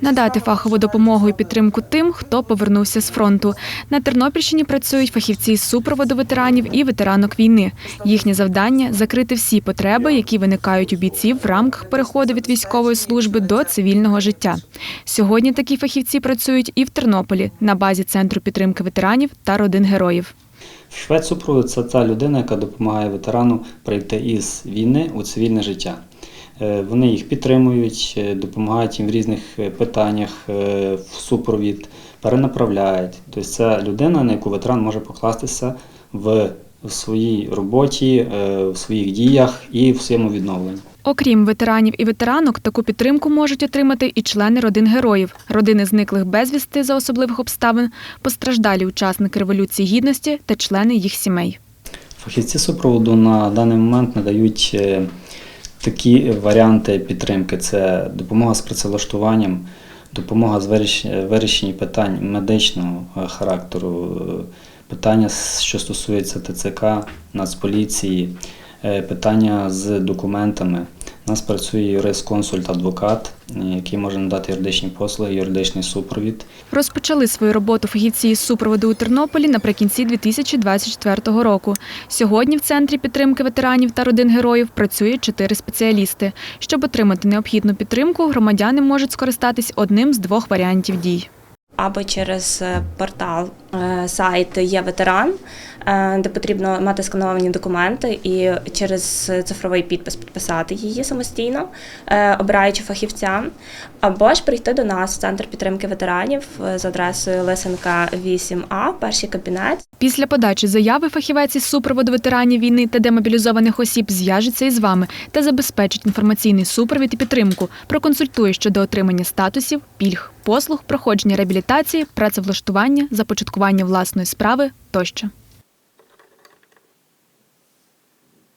надати фахову допомогу і підтримку тим, хто повернувся з фронту. На Тернопільщині працюють фахівці з супроводу ветеранів і ветеранок війни. Їхнє завдання закрити всі потреби, які виникають у бійців в рамках переходу від військової служби до цивільного життя. Сьогодні такі фахівці працюють і в Тернополі на базі центру підтримки ветеранів та родин героїв. Фахівець супроводу це та людина, яка допомагає ветерану прийти із війни у цивільне життя. Е, Вони їх підтримують, е, допомагають їм в різних е, питаннях, в супровід, перенаправляють. Тобто це людина, на яку ветеран може покластися в в своїй роботі, в своїх діях і в своєму відновленні. Окрім ветеранів і ветеранок, таку підтримку можуть отримати і члени родин героїв, родини зниклих безвісти за особливих обставин, постраждалі учасники революції гідності та члени їх сімей. Фахівці супроводу на даний момент надають такі варіанти підтримки: це допомога з працевлаштуванням, допомога з виріш- вирішенні питань медичного е, характеру, е, питання, що стосується ТЦК, Нацполіції, е, питання з документами. У нас працює юрист-консульт, адвокат, е, який може надати юридичні послуги, юридичний супровід. Розпочали свою роботу фахівці із супроводу у Тернополі наприкінці 2024 року. Сьогодні в центрі підтримки ветеранів та родин героїв працює чотири спеціалісти. Щоб отримати необхідну підтримку, громадяни можуть скористатись одним з двох варіантів дій. або через е, портал сайт є ветеран, е, де потрібно мати скановані документи і через цифровий підпис підписати її самостійно, е, обираючи фахівця, або ж прийти до нас в центр підтримки ветеранів е, за адресою Лисенка 8А, перший кабінет. Після подачі заяви фахівець із супроводу ветеранів війни та демобілізованих осіб зв'яжеться із вами та забезпечить інформаційний супровід і підтримку, проконсультує щодо отримання статусів, пільг, послуг, проходження реабілітації, працевлаштування, започаткування власної справи тощо.